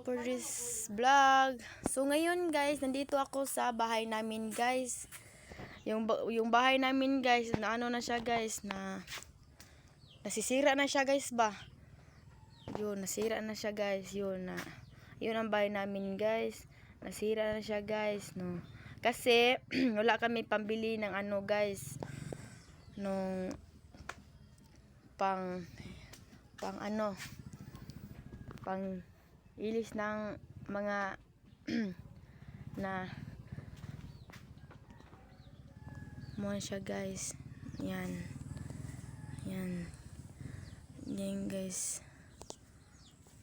for this vlog. So ngayon guys, nandito ako sa bahay namin guys. Yung yung bahay namin guys, na ano na siya guys, na nasisira na siya guys ba. Yun, nasira na siya guys, yun na. Yun ang bahay namin guys. Nasira na siya guys, no. Kasi wala kami pambili ng ano guys. Nung pang pang ano pang ilis ng mga na mo siya guys. Yan. Yan. Yan guys.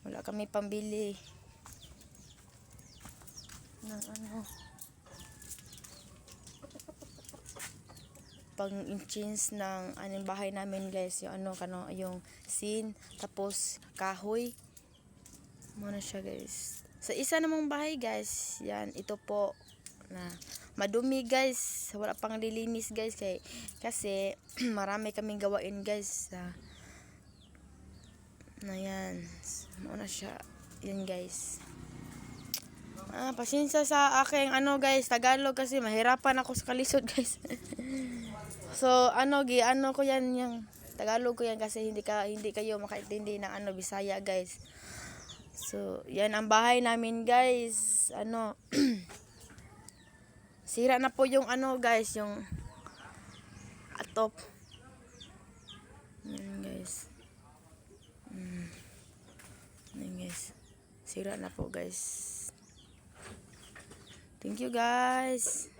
Wala kami pambili. Ng ano? Pang inchins ng anong bahay namin guys. Yung ano kano yung sin tapos kahoy muna siya guys. Sa isa namang bahay guys yan ito po na madumi guys. Wala pang lilinis guys kay kasi marami kaming gawain guys sa na yan. Muna siya yan guys. Ah pasensya sa aking ano guys Tagalog kasi mahirapan ako sa kalisod guys. So ano gi ano ko yan yung Tagalog ko yan kasi hindi ka hindi kayo makaintindi ng ano Bisaya guys. So yan ang bahay namin guys. Ano Sira na po yung ano guys yung atop. Yan guys. Mm. Yan guys. Sira na po guys. Thank you guys.